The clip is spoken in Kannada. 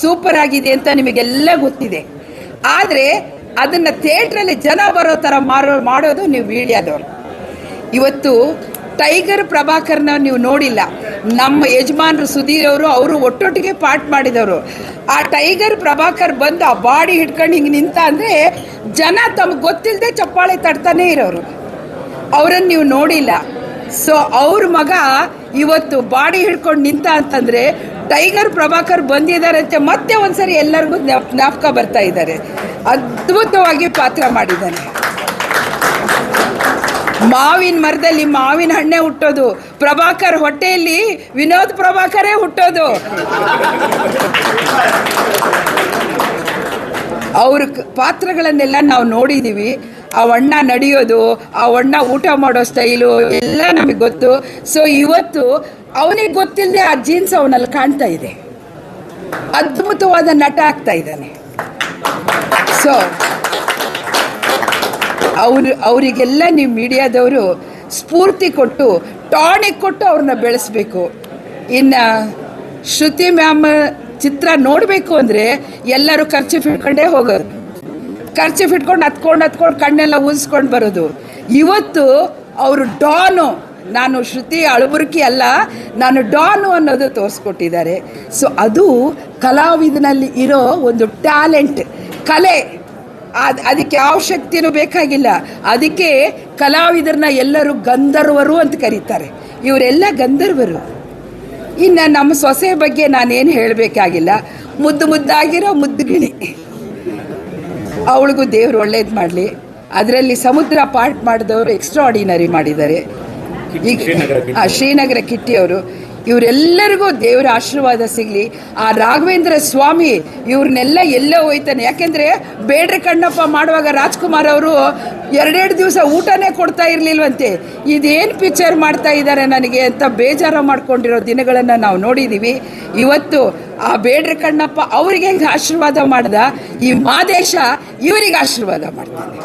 ಸೂಪರ್ ಆಗಿದೆ ಅಂತ ನಿಮಗೆಲ್ಲ ಗೊತ್ತಿದೆ. ಆದರೆ ಅದನ್ನ ಥಿಯೇಟ್ರಲ್ಲಿ ಜನ ಬರೋ ಥರ ಮಾರೋ, ಮಾಡೋದು ನೀವು ವೀಳ್ಯಾದವ್ರು. ಇವತ್ತು ಟೈಗರ್ ಪ್ರಭಾಕರ್ನ ನೀವು ನೋಡಿಲ್ಲ. ನಮ್ಮ ಯಜಮಾನರು ಸುಧೀರ್ ಅವರು ಅವರು ಒಟ್ಟೊಟ್ಟಿಗೆ ಪಾಠ ಮಾಡಿದವರು. ಆ ಟೈಗರ್ ಪ್ರಭಾಕರ್ ಬಂದು ಆ ಬಾಡಿ ಹಿಡ್ಕೊಂಡು ಹಿಂಗೆ ನಿಂತ ಅಂದರೆ ಜನ ತಮಗೆ ಗೊತ್ತಿಲ್ಲದೆ ಚಪ್ಪಾಳೆ ತಡ್ತಾನೆ ಇರೋರು. ಅವರನ್ನು ನೀವು ನೋಡಿಲ್ಲ. ಸೊ ಅವ್ರ ಮಗ ಇವತ್ತು ಬಾಡಿ ಹಿಡ್ಕೊಂಡು ನಿಂತ ಅಂತಂದ್ರೆ ಟೈಗರ್ ಪ್ರಭಾಕರ್ ಬಂದಿದ್ದಾರೆ ಅಂತ ಮತ್ತೆ ಒಂದ್ಸರಿ ಎಲ್ಲರಿಗೂ ಜ್ಞಾಪ್- ಜ್ಞಾಪಕ ಬರ್ತಾ ಇದ್ದಾರೆ. ಅದ್ಭುತವಾಗಿ ಪಾತ್ರ ಮಾಡಿದ್ದಾನೆ. ಮಾವಿನ ಮರದಲ್ಲಿ ಮಾವಿನ ಹಣ್ಣೆ ಹುಟ್ಟೋದು. ಪ್ರಭಾಕರ್ ಹೊಟ್ಟೆಯಲ್ಲಿ ವಿನೋದ್ ಪ್ರಭಾಕರೇ ಹುಟ್ಟೋದು. ಅವ್ರ ಪಾತ್ರಗಳನ್ನೆಲ್ಲ ನಾವು ನೋಡಿದ್ದೀವಿ ಆ ಅಣ್ಣ ನಡೆಯೋದು, ಆ ಅಣ್ಣ ಊಟ ಮಾಡೋ ಸ್ಟೈಲು ಎಲ್ಲ ನಮಗೆ ಗೊತ್ತು. ಸೊ ಇವತ್ತು ಅವನಿಗೆ ಗೊತ್ತಿಲ್ಲದೆ ಆ ಜೀನ್ಸ್ ಅವನಲ್ಲಿ ಕಾಣ್ತಾ ಇದೆ. ಅದ್ಭುತವಾದ ನಟ ಆಗ್ತಾ ಇದ್ದಾನೆ. ಸೊ ಅವ್ರು ಅವರಿಗೆಲ್ಲ ನೀವು ಮೀಡಿಯಾದವರು ಸ್ಫೂರ್ತಿ ಕೊಟ್ಟು, ಟಾನಿಕ್ ಕೊಟ್ಟು ಅವ್ರನ್ನ ಬೆಳೆಸ್ಬೇಕು. ಇನ್ನು ಶ್ರುತಿ ಮ್ಯಾಮ್ ಚಿತ್ರ ನೋಡಬೇಕು ಅಂದರೆ ಎಲ್ಲರೂ ಖರ್ಚು ಬಿಡ್ಕೊಂಡೇ ಹೋಗೋದು ಖರ್ಚು ಇಟ್ಕೊಂಡು ಹತ್ಕೊಂಡು ಹತ್ಕೊಂಡು ಕಣ್ಣೆಲ್ಲ ಉಳಿಸ್ಕೊಂಡು ಬರೋದು. ಇವತ್ತು ಅವರು ಡಾನು. ನಾನು ಶ್ರುತಿ ಅಳಬುರ್ಕಿ ಅಲ್ಲ, ನಾನು ಡಾನು ಅನ್ನೋದು ತೋರಿಸ್ಕೊಟ್ಟಿದ್ದಾರೆ. ಸೊ ಅದು ಕಲಾವಿದನಲ್ಲಿ ಇರೋ ಒಂದು ಟ್ಯಾಲೆಂಟ್. ಕಲೆ. ಅದ್, ಅದಕ್ಕೆ ಯಾವ ಶಕ್ತಿನೂ ಬೇಕಾಗಿಲ್ಲ. ಅದಕ್ಕೆ ಕಲಾವಿದರನ್ನ ಎಲ್ಲರೂ ಗಂಧರ್ವರು ಅಂತ ಕರೀತಾರೆ. ಇವರೆಲ್ಲ ಗಂಧರ್ವರು. ಇನ್ನು ನಮ್ಮ ಸೊಸೆ ಬಗ್ಗೆ ನಾನೇನು ಹೇಳಬೇಕಾಗಿಲ್ಲ. ಮುದ್ದು ಮುದ್ದಾಗಿರೋ ಮುದ್ದುಗಿಣಿ. ಅವಳಿಗೂ ದೇವರು ಒಳ್ಳೇದು ಮಾಡಲಿ. ಅದರಲ್ಲಿ ಸಮುದ್ರ ಪಾರ್ಟ್ ಮಾಡಿದವರು ಎಕ್ಸ್ಟ್ರಾ ಆರ್ಡಿನರಿ ಮಾಡಿದ್ದಾರೆ ಈಗ ಆ, ಶ್ರೀನಗರ ಕಿಟ್ಟಿ ಅವರು ಇವರೆಲ್ಲರಿಗೂ ದೇವರ ಆಶೀರ್ವಾದ ಸಿಗಲಿ. ಆ ರಾಘವೇಂದ್ರ ಸ್ವಾಮಿ ಇವ್ರನ್ನೆಲ್ಲ ಎಲ್ಲೋ ಹೋಯ್ತಾನೆ. ಯಾಕೆಂದರೆ ಬೇಡ್ರೆ ಕಣ್ಣಪ್ಪ ಮಾಡುವಾಗ ರಾಜ್ಕುಮಾರ್ ಅವರು ಎರಡೆರಡು ದಿವಸ ಊಟನೇ ಕೊಡ್ತಾ ಇರಲಿಲ್ವಂತೆ. ಇದೇನು ಪಿಕ್ಚರ್ ಮಾಡ್ತಾ ಇದ್ದಾರೆ ನನಗೆ ಅಂತ ಬೇಜಾರು ಮಾಡ್ಕೊಂಡಿರೋ ದಿನಗಳನ್ನು ನಾವು ನೋಡಿದ್ದೀವಿ ಇವತ್ತು ಆ ಬೇಡ್ರೆ ಕಣ್ಣಪ್ಪ ಅವ್ರಿಗೆ ಹೆಂಗೆ ಆಶೀರ್ವಾದ ಮಾಡ್ದ ಈ ಮಾದೇಶ ಇವರಿಗೆ ಆಶೀರ್ವಾದ ಮಾಡ್ತಾನೆ.